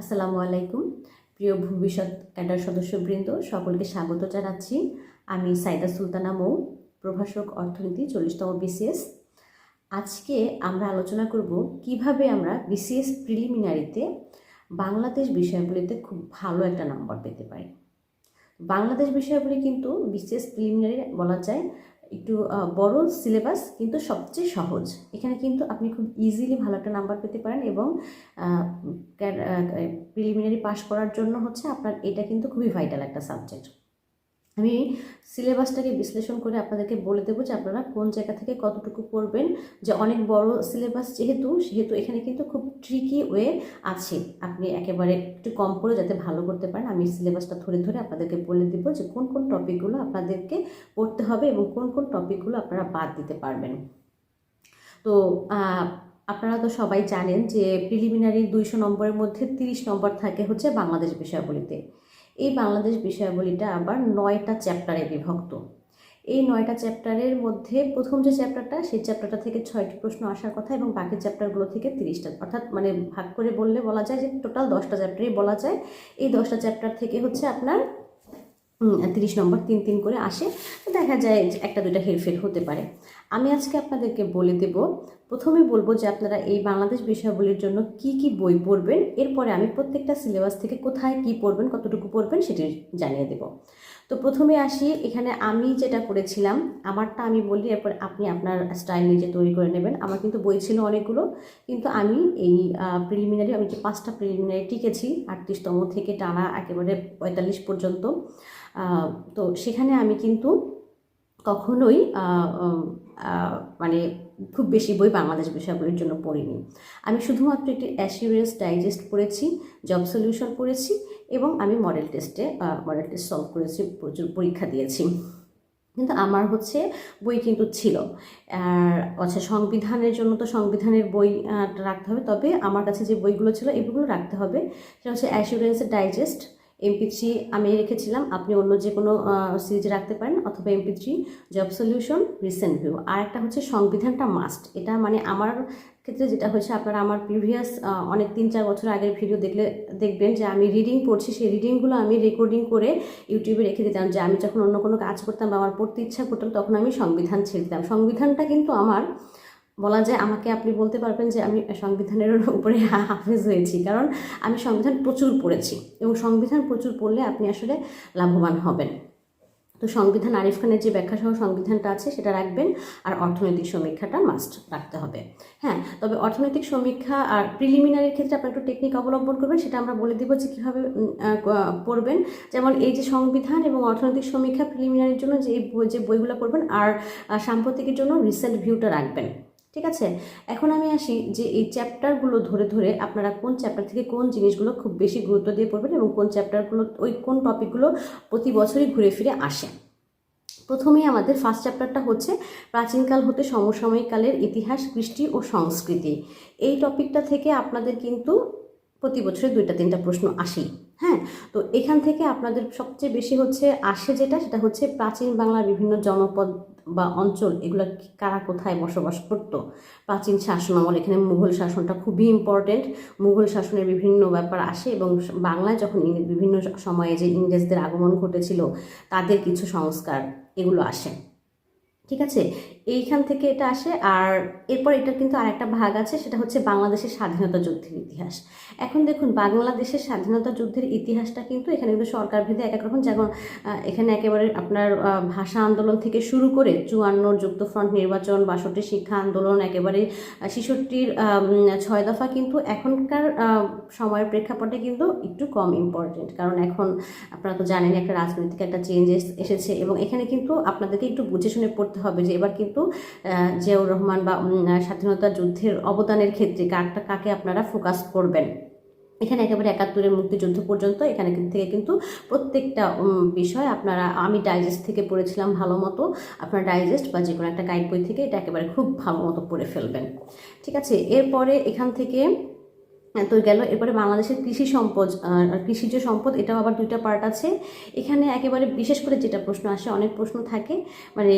আসসালামু আলাইকুম। প্রিয় ভবিষ্যৎ ক্যাডার সদস্যবৃন্দ, সকলকে স্বাগত জানাচ্ছি। আমি সাইদা সুলতানা মৌ, প্রভাষক অর্থনীতি, চল্লিশতম বিসিএস। আজকে আমরা আলোচনা করব কীভাবে আমরা বিসিএস প্রিলিমিনারিতে বাংলাদেশ বিষয়গুলিতে খুব ভালো একটা নাম্বার পেতে পারি। বাংলাদেশ বিষয়গুলি কিন্তু বিসিএস প্রিলিমিনারি বলা যায় একটু বড় সিলেবাস কিন্তু সবচেয়ে সহজ। এখানে কিন্তু আপনি খুব ইজিলি ভালো একটা নাম্বার পেতে পারেন এবং প্রিলিমিনারি পাস করার জন্য হচ্ছে আপনার এটা কিন্তু খুবই ভাইটাল একটা সাবজেক্ট আমি সিলেবাসটাকে বিশ্লেষণ করে আপনাদেরকে বলে দেবো যে আপনারা কোন জায়গা থেকে কতটুকু পড়বেন, যে অনেক বড় সিলেবাস যেহেতু, সেহেতু এখানে কিন্তু খুব ট্রিকি ওয়ে আছে। আপনি একেবারে একটু কম করে যাতে ভালো করতে পারেন। আমি সিলেবাসটা ধরে ধরে আপনাদেরকে বলে দেবো যে কোন কোন টপিকগুলো আপনাদেরকে পড়তে হবে এবং কোন কোন টপিকগুলো আপনারা বাদ দিতে পারবেন। তো আপনারা তো সবাই জানেন যে প্রিলিমিনারি দুইশো নম্বরের মধ্যে তিরিশ নম্বর থাকে হচ্ছে বাংলাদেশ বিষয়াবলীতে এই বাংলাদেশ বিষয়াবলীটা আবার নয়টা চ্যাপ্টারে বিভক্ত। এই নয়টা চ্যাপ্টারের মধ্যে প্রথম যে চ্যাপ্টারটা, সেই চ্যাপ্টারটা থেকে ছয়টি প্রশ্ন আসার কথা এবং বাকি চ্যাপ্টারগুলো থেকে তিরিশটা, অর্থাৎ মানে ভাগ করে বললে বলা যায় যে টোটাল দশটা চ্যাপ্টারই বলা যায়। এই দশটা চ্যাপ্টার থেকে হচ্ছে আপনার তিরিশ নম্বর তিন তিন করে আসে। তো দেখা যায় একটা দুইটা হেরফের হতে পারে। আমি আজকে আপনাদেরকে বলে দেব, প্রথমে বলব যে আপনারা এই বাংলাদেশ বিষয়াবলীর জন্য কি কি বই পড়বেন, এরপরে আমি প্রত্যেকটা সিলেবাস থেকে কোথায় কি পড়বেন, কতটুকু পড়বেন সেটি জানিয়ে দেব। তো প্রথমে আসি, এখানে আমি যেটা করেছিলাম, আমারটা আমি বলি, এরপর আপনি আপনার স্টাইল নিজে তৈরি করে নেবেন। আমার কিন্তু বই ছিল অনেকগুলো, কিন্তু আমি এই প্রিলিমিনারি আমি যে পাঁচটা প্রিলিমিনারি টিকেছি, আটত্রিশতম থেকে টানা একেবারে পঁয়তাল্লিশ পর্যন্ত। তো সেখানে আমি কিন্তু কখনোই মানে খুব বেশি বই বাংলাদেশ বিষয়গুলির জন্য পড়িনি। আমি শুধুমাত্র একটি অ্যাসিউরেন্স ডাইজেস্ট পড়েছি জব সলিউশন পড়েছি এবং আমি মডেল টেস্টে মডেল টেস্ট সলভ করেছি, প্রচুর পরীক্ষা দিয়েছি। কিন্তু আমার হচ্ছে বই কিন্তু ছিল। আর আচ্ছা সংবিধানের জন্য তো সংবিধানের বই রাখতে হবে, তবে আমার কাছে যে বইগুলো ছিল, এগুলো রাখতে হবে, সেটা হচ্ছে অ্যাসিউরেন্সের ডাইজেস্ট এমপি থ্রি আমি রেখেছিলাম। আপনি অন্য যে কোনো সিরিজ রাখতে পারেন অথবা MP three job solution recent view আর একটা হচ্ছে সংবিধানটা মাস্ট এটা মানে আমার ক্ষেত্রে যেটা হয়েছে, আপনারা আমার প্রিভিয়াস অনেক তিন চার বছর আগের ভিডিও দেখলে, দেখবেন যে আমি রিডিং পড়ছি, সেই রিডিংগুলো আমি রেকর্ডিং করে ইউটিউবে রেখে দিতাম যে আমি যখন অন্য কোনো কাজ করতাম বা আমার পড়তে ইচ্ছা করতাম, তখন আমি সংবিধান ছেড়ে দিতাম। সংবিধানটা কিন্তু আমার বলা যায় আমাকে আপনি বলতে পারবেন যে আমি সংবিধানের উপরে হাফেজ হয়েছি। কারণ আমি সংবিধান প্রচুর পড়েছি এবং সংবিধান প্রচুর পড়লে আপনি আসলে লাভবান হবেন। তো সংবিধান আরিফ খানের যে ব্যাখ্যা সহ সংবিধানটা আছে সেটা রাখবেন আর অর্থনৈতিক সমীক্ষাটা মাস্ট রাখতে হবে। হ্যাঁ তবে অর্থনৈতিক সমীক্ষা আর প্রিলিমিনারির ক্ষেত্রে আপনার একটু টেকনিক অবলম্বন করবেন, সেটা আমরা বলে দিব যে কীভাবে পড়বেন। যেমন এই যে সংবিধান এবং অর্থনৈতিক সমীক্ষা প্রিলিমিনারির জন্য যে যে বইগুলো পড়বেন আর সাম্প্রতিকের জন্য রিসেন্ট ভিউটা রাখবেন। ঠিক আছে? এখন আমি আসি যে এই চ্যাপ্টারগুলো ধরে ধরে আপনারা কোন চ্যাপ্টার থেকে কোন জিনিসগুলো খুব বেশি গুরুত্ব দিয়ে পড়বেন এবং কোন চ্যাপ্টারগুলো ওই কোন টপিকগুলো প্রতি বছরই ঘুরে ফিরে আসে। প্রথমেই আমাদের ফার্স্ট চ্যাপ্টারটা হচ্ছে প্রাচীনকাল হতে সমসাময়িক কালের ইতিহাস, কৃষ্টি ও সংস্কৃতি। এই টপিকটা থেকে আপনাদের কিন্তু প্রতি বছরে দুইটা, তিনটা প্রশ্ন আসেই হ্যাঁ? তো এখান থেকে আপনাদের সবচেয়ে বেশি হচ্ছে আসে যেটা, সেটা হচ্ছে প্রাচীন বাংলার বিভিন্ন জনপদ বা অঞ্চল, এগুলো কারা কোথায় বসবাস করতো? প্রাচীন শাসন আমল এখানে মুঘল শাসনটা খুবই ইম্পর্টেন্ট মুঘল শাসনের বিভিন্ন ব্যাপার আসে এবং বাংলায় যখন বিভিন্ন সময়ে যে ইংরেজদের আগমন ঘটেছিল, তাদের কিছু সংস্কার এগুলো আসে। ঠিক আছে? এইখান থেকে এটা আসে, আর এরপর এটার কিন্তু আরেকটা ভাগ আছে, সেটা হচ্ছে বাংলাদেশের স্বাধীনতা যুদ্ধের ইতিহাস। এখন দেখুন, বাংলাদেশের স্বাধীনতা যুদ্ধের ইতিহাসটা কিন্তু এখানে কিন্তু সরকার ভেদে এক এক রকম, যেমন এখানে একেবারে আপনার ভাষা আন্দোলন থেকে শুরু করে চুয়ান্নর যুক্তফ্রন্ট নির্বাচন, বাষট্টি শিক্ষা আন্দোলন, একেবারে ছেষট্টির ছয় দফা কিন্তু এখনকার সময়ের প্রেক্ষাপটে কিন্তু একটু কম ইম্পর্টেন্ট কারণ এখন আপনারা তো জানেন একটা রাজনৈতিক একটা চেঞ্জ এসেছে, এবং এখানে কিন্তু আপনাদেরকে একটু বুঝে শুনে পড়তে হবে যে এবার কিন্তু আহ, জিয়াউর রহমান বা স্বাধীনতা যুদ্ধের অবদানের ক্ষেত্রে কারটা কাকে আপনারা ফোকাস করবেন? এখানে একেবারে একাত্তরের মুক্তিযুদ্ধ পর্যন্ত এখানে থেকে কিন্তু প্রত্যেকটা বিষয় আপনারা আমি ডাইজেস্ট থেকে পড়েছিলাম ভালো মতো আপনার ডাইজেস্ট বা যে কোনো একটা গাইড বই থেকে এটা একেবারে খুব ভালো মতো পড়ে ফেলবেন। ঠিক আছে এরপরে এখান থেকে তো গেল। এরপরে বাংলাদেশের কৃষি সম্পদ কৃষিজ সম্পদ, এটাও আবার দুইটা পার্ট আছে। এখানে একেবারে বিশেষ করে যেটা প্রশ্ন আসে, অনেক প্রশ্ন থাকে। মানে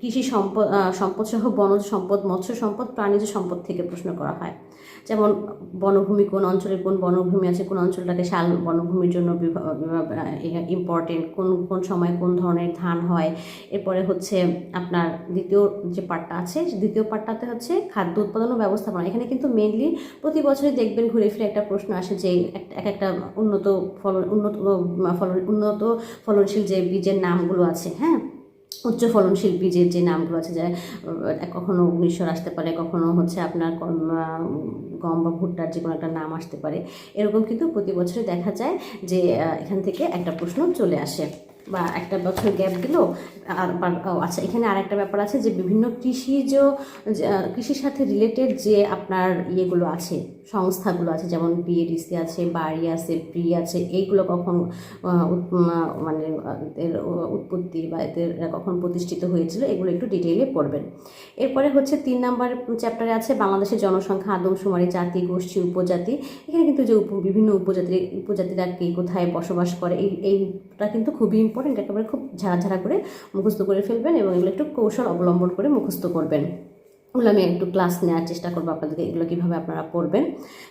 কৃষি সম্পদ সম্পদ সহ বনজ সম্পদ, মৎস্য সম্পদ, প্রাণীজ সম্পদ থেকে প্রশ্ন করা হয়। যেমন, বনভূমি কোন অঞ্চলে কোন বনভূমি আছে, কোন অঞ্চলটাকে শাল বনভূমির জন্য ইম্পর্টেন্ট কোন কোন সময় কোন ধরনের ধান হয়। এরপরে হচ্ছে আপনার দ্বিতীয় যে পার্টটা আছে, দ্বিতীয় পার্টটাতে হচ্ছে খাদ্য উৎপাদন ও ব্যবস্থাপনা। এখানে কিন্তু মেনলি প্রতি বছরই দেখবেন ঘুরে ফিরে একটা প্রশ্ন আসে যে এক- এক একটা উন্নত ফলন উন্নত ফলন উন্নত ফলনশীল যে বীজের নামগুলো আছে হ্যাঁ? উচ্চ ফলনশীল বীজের যে নামগুলো আছে, যা কখনো অগ্নিশ্বর আসতে পারে, কখনো হচ্ছে আপনার গম বা ভুট্টার যে কোনো একটা নাম আসতে পারে। এরকম কিন্তু প্রতি বছরে দেখা যায় যে এখান থেকে একটা প্রশ্ন চলে আসে। বা একটা বছর গ্যাপ দিল, আর আচ্ছা এখানে আর একটা ব্যাপার আছে যে বিভিন্ন কৃষিজ কৃষির সাথে রিলেটেড যে আপনার ইয়েগুলো আছে, সংস্থাগুলো আছে, যেমন বিএডিসি আছে, বাড়ি আছে প্রি আছে, এইগুলো কখন মানে এর উৎপত্তি বা এদের কখন প্রতিষ্ঠিত হয়েছিল, এগুলো একটু ডিটেইলে পড়বেন। এরপরে হচ্ছে তিন নাম্বার চ্যাপ্টারে আছে বাংলাদেশের জনসংখ্যা, আদমশুমারি, জাতি, গোষ্ঠী, উপজাতি। এখানে কিন্তু যে বিভিন্ন উপজাতি উপজাতিরা কে কোথায় বসবাস করে এই এইটা কিন্তু খুবই ইম্পর্টেন্ট একেবারে খুব ঝাড়া ঝাড়া করে মুখস্থ করে ফেলবেন এবং এগুলো একটু কৌশল অবলম্বন করে মুখস্থ করবেন। ওগুলো আমি একটু ক্লাস নেওয়ার চেষ্টা করব আপনাদেরকে এগুলো কীভাবে আপনারা পড়বেন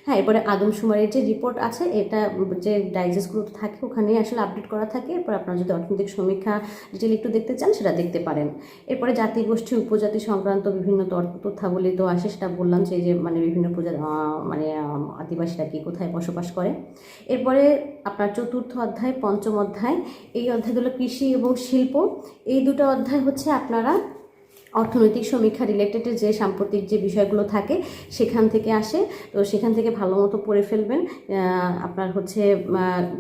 হ্যাঁ এরপরে আদমশুমারির যে রিপোর্ট আছে, এটা যে ডাইজেস্টগুলো থাকে ওখানে আসলে আপডেট করা থাকে। এরপর আপনারা যদি অর্থনৈতিক সমীক্ষা ডিটেল একটু দেখতে চান, সেটা দেখতে পারেন। এরপরে জাতি গোষ্ঠী, উপজাতি সংক্রান্ত বিভিন্ন তথ্য- তথ্যাবলী তো আসে, সেটা বললাম এই যে মানে বিভিন্ন প্রজা মানে আদিবাসীরা কি কোথায় বসবাস করে। এরপরে আপনার চতুর্থ অধ্যায়, পঞ্চম অধ্যায়, এই অধ্যায়গুলো কৃষি এবং শিল্প, এই দুটো অধ্যায় হচ্ছে আপনারা অর্থনৈতিক সমীক্ষা রিলেটেড যে সাম্প্রতিক যে বিষয়গুলো থাকে, সেখান থেকে আসে। তো সেখান থেকে ভালো মতো পড়ে ফেলবেন। আপনার হচ্ছে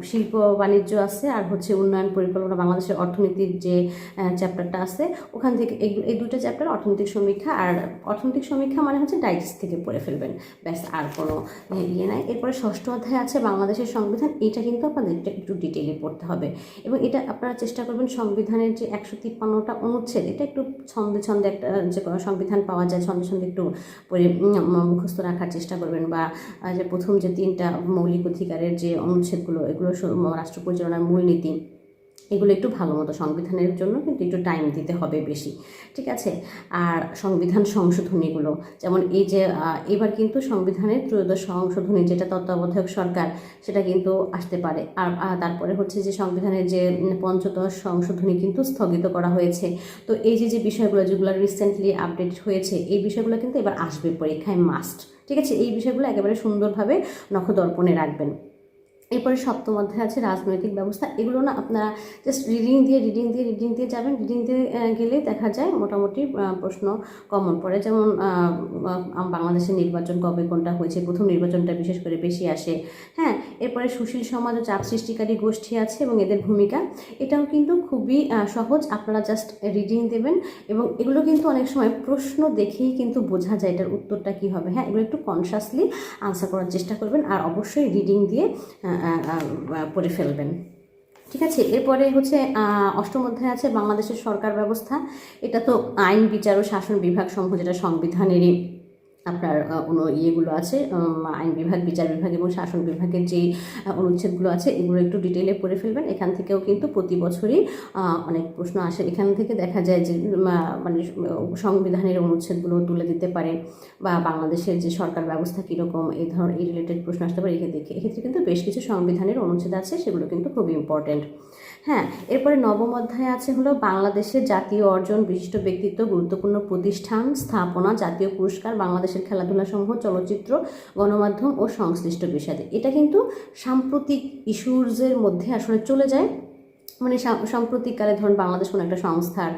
শিল্প বাণিজ্য আছে আর হচ্ছে উন্নয়ন পরিকল্পনা বাংলাদেশের অর্থনীতির যে চ্যাপ্টারটা আছে, ওখান থেকে এই দুটো চ্যাপ্টার অর্থনৈতিক সমীক্ষা আর অর্থনৈতিক সমীক্ষা মানে হচ্ছে ডাইজেস্ট থেকে পড়ে ফেলবেন। ব্যাস, আর কোনো ইয়ে নাই। এরপরে ষষ্ঠ অধ্যায় আছে বাংলাদেশের সংবিধান। এটা কিন্তু আপনাদের একটু- ডিটেইলে পড়তে হবে। এবং এটা আপনারা চেষ্টা করবেন সংবিধানের যে একশো তিপ্পান্নটা অনুচ্ছেদ, এটা একটু ছন্দে ছন্দে একটা, যে, সংবিধান পাওয়া যায় ছন্দে ছন্দে একটু পরে মুখস্থ রাখার চেষ্টা করবেন বা যে, প্রথম যে, তিনটা মৌলিক অধিকারের যে, অনুচ্ছেদগুলো, এগুলো রাষ্ট্র পরিচালনার মূলনীতি এগুলো একটু ভালো মতো সংবিধানের জন্য কিন্তু একটু টাইম দিতে হবে বেশি, ঠিক আছে? আর সংবিধান সংশোধনীগুলো, যেমন এই যে এবার কিন্তু সংবিধানের ত্রয়োদশ সংশোধনী যেটা তত্ত্বাবধায়ক সরকার, সেটা কিন্তু আসতে পারে। আর তারপরে হচ্ছে যে সংবিধানের যে পঞ্চদশ সংশোধনী কিন্তু স্থগিত করা হয়েছে। তো এই যে যে বিষয়গুলো যেগুলো রিসেন্টলি আপডেট হয়েছে, এই বিষয়গুলো কিন্তু এবার আসবে পরীক্ষায় মাস্ট ঠিক আছে? এই বিষয়গুলো একেবারে সুন্দরভাবে নখদর্পণে রাখবেন। এরপরে সপ্তম অধ্যায় আছে রাজনৈতিক ব্যবস্থা। এগুলো না আপনারা জাস্ট রিডিং দিয়ে রিডিং দিয়ে রিডিং দিয়ে যাবেন। রিডিং দিয়ে গেলে দেখা যায় মোটামুটি প্রশ্ন কমন পড়ে। যেমন বাংলাদেশের নির্বাচন কবে, কোনটা হয়েছে, প্রথম নির্বাচনটা বিশেষ করে বেশি আসে। হ্যাঁ এরপরে সুশীল সমাজ ও চাপ সৃষ্টিকারী গোষ্ঠী আছে এবং এদের ভূমিকা। এটাও কিন্তু খুবই সহজ। আপনারা জাস্ট রিডিং দেবেন এবং এগুলো কিন্তু অনেক সময় প্রশ্ন দেখেই কিন্তু বোঝা যায় এটার উত্তরটা কী হবে। হ্যাঁ এগুলো একটু কনসাসলি আনসার করার চেষ্টা করবেন। আর অবশ্যই রিডিং দিয়ে পড়ে ফেলবেন। ঠিক আছে? এরপরে হচ্ছে অষ্টম অধ্যায় আছে বাংলাদেশের সরকার ব্যবস্থা। এটা তো আইন, বিচার ও শাসন বিভাগ সমূহ যেটা সংবিধানেরই আপনার কোনো ইয়েগুলো আছে আইন বিভাগ বিচার বিভাগ এবং শাসন বিভাগের আহ, অনুচ্ছেদগুলো আছে এগুলো একটু ডিটেলে পড়ে ফেলবেন। এখান থেকেও কিন্তু প্রতি বছরই অনেক প্রশ্ন আসে। এখান থেকে দেখা যায় যে মানে সংবিধানের অনুচ্ছেদগুলো তুলে দিতে পারে বা বাংলাদেশের যে সরকার ব্যবস্থা কীরকম এই ধরনের এই রিলেটেড প্রশ্ন আসতে পারে এক্ষেত্রে এক্ষেত্রে কিন্তু বেশ কিছু সংবিধানের অনুচ্ছেদ আছে সেগুলো কিন্তু খুব ইম্পর্টেন্ট হ্যাঁ এরপরে নবম অধ্যায় আছে হলো বাংলাদেশের জাতীয় অর্জন বিশিষ্ট ব্যক্তিত্ব, গুরুত্বপূর্ণ প্রতিষ্ঠান, স্থাপনা, জাতীয় পুরস্কার, বাংলাদেশের খেলাধুলা সমূহ, চলচ্চিত্র, গণমাধ্যম ও সংশ্লিষ্ট বিষয়াদি এটা কিন্তু সাম্প্রতিক ইস্যুজের মধ্যে আসলে চলে যায়। মানে সাম- সাম্প্রতিককালে ধরুন বাংলাদেশ কোনো একটা সংস্থার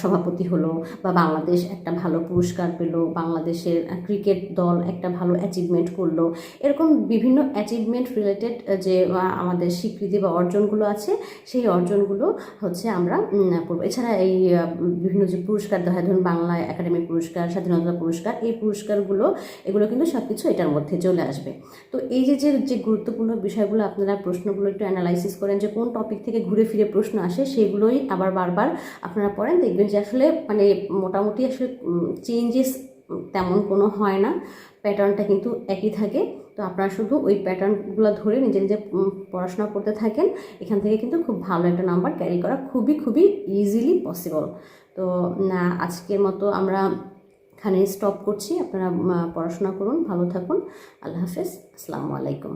সভাপতি হলো বা বাংলাদেশ একটা ভালো পুরস্কার পেল, বাংলাদেশের ক্রিকেট দল একটা ভালো অ্যাচিভমেন্ট করল, এরকম বিভিন্ন অ্যাচিভমেন্ট রিলেটেড যে আমাদের স্বীকৃতি বা অর্জনগুলো আছে, সেই অর্জনগুলো হচ্ছে আমরা পড়ব এছাড়া এই বিভিন্ন যে পুরস্কার হয়, ধরুন বাংলা একাডেমি পুরস্কার, স্বাধীনতা পুরস্কার, এই পুরস্কারগুলো, এগুলো কিন্তু সব কিছু এটার মধ্যে চলে আসবে। তো এই যে যে গুরুত্বপূর্ণ বিষয়গুলো আপনারা প্রশ্নগুলো একটু অ্যানালাইসিস করেন যে, কোন টপিক থেকে ঘুরে ফিরে প্রশ্ন আসে, সেগুলোই আবার বারবার আপনারা পড়েন। দেখবেন যে আসলে মানে মোটামুটি আসলে চেঞ্জেস তেমন কোনো হয় না। প্যাটার্নটা কিন্তু একই থাকে। তো আপনারা শুধু ওই প্যাটার্নগুলো ধরে নিজে নিজে পড়াশোনা করতে থাকেন। এখান থেকে কিন্তু খুব ভালো একটা নাম্বার ক্যারি করা খুবই খুবই ইজিলি পসিবল তো না, আজকের মতো আমরা এখানে স্টপ করছি। আপনারা পড়াশোনা করুন, ভালো থাকুন। আল্লাহ হাফেজ। আসসালামু আলাইকুম।